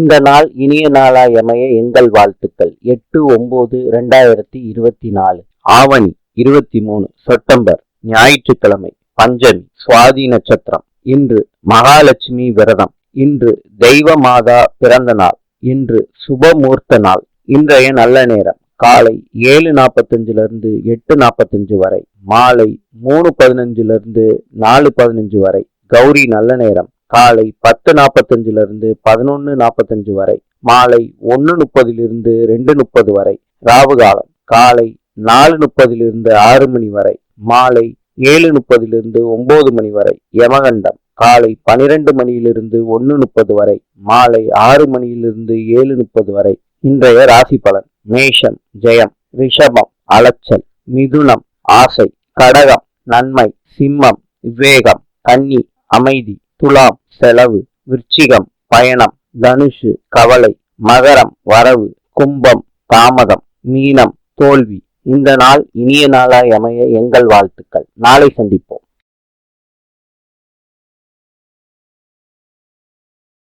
இந்த நாள் இனிய நாளாய் அமைய எங்கள் வாழ்த்துக்கள். எட்டு ஒன்பது ரெண்டாயிரத்தி இருபத்தி நாலு. ஆவணி இருபத்தி மூணு செப்டம்பர் ஞாயிற்றுக்கிழமை பஞ்சமி சுவாதி நட்சத்திரம். இன்று மகாலட்சுமி விரதம். இன்று தெய்வ மாதா பிறந்த நாள். இன்று சுபமூர்த்த நாள். இன்றைய நல்ல நேரம். காலை ஏழு நாற்பத்தஞ்சுல இருந்து எட்டு நாற்பத்தஞ்சு வரை. மாலை மூணு பதினஞ்சுல இருந்து நாலு பதினஞ்சு வரை. கௌரி நல்ல நேரம். காலை பத்து நாற்பத்தஞ்சுல இருந்து பதினொன்று நாற்பத்தஞ்சு வரை மாலை ஒன்று முப்பதிலிருந்து ரெண்டு முப்பது வரை ராவு காலம் காலை நாலு முப்பதிலிருந்து ஆறு மணி வரை மாலை ஏழு முப்பதிலிருந்து ஒன்பது மணி வரை யமகண்டம் காலை பனிரெண்டு மணியிலிருந்து ஒன்று முப்பது வரை மாலை ஆறு மணியிலிருந்து ஏழு முப்பது வரை. இன்றைய ராசி பலன் மேஷம் ஜெயம் ரிஷபம் அலைச்சல் மிதுனம் ஆசை கடகம் நன்மை சிம்மம் விவேகம் கன்னி அமைதி. துலாம் செலவு விருச்சிகம் பயணம் தனுஷு கவலை மகரம் வரவு கும்பம் தாமதம் மீனம் தோல்வி. இந்த நாள் இனிய நாளாய் அமைய எங்கள் வாழ்த்துக்கள். நாளை சந்திப்போம்.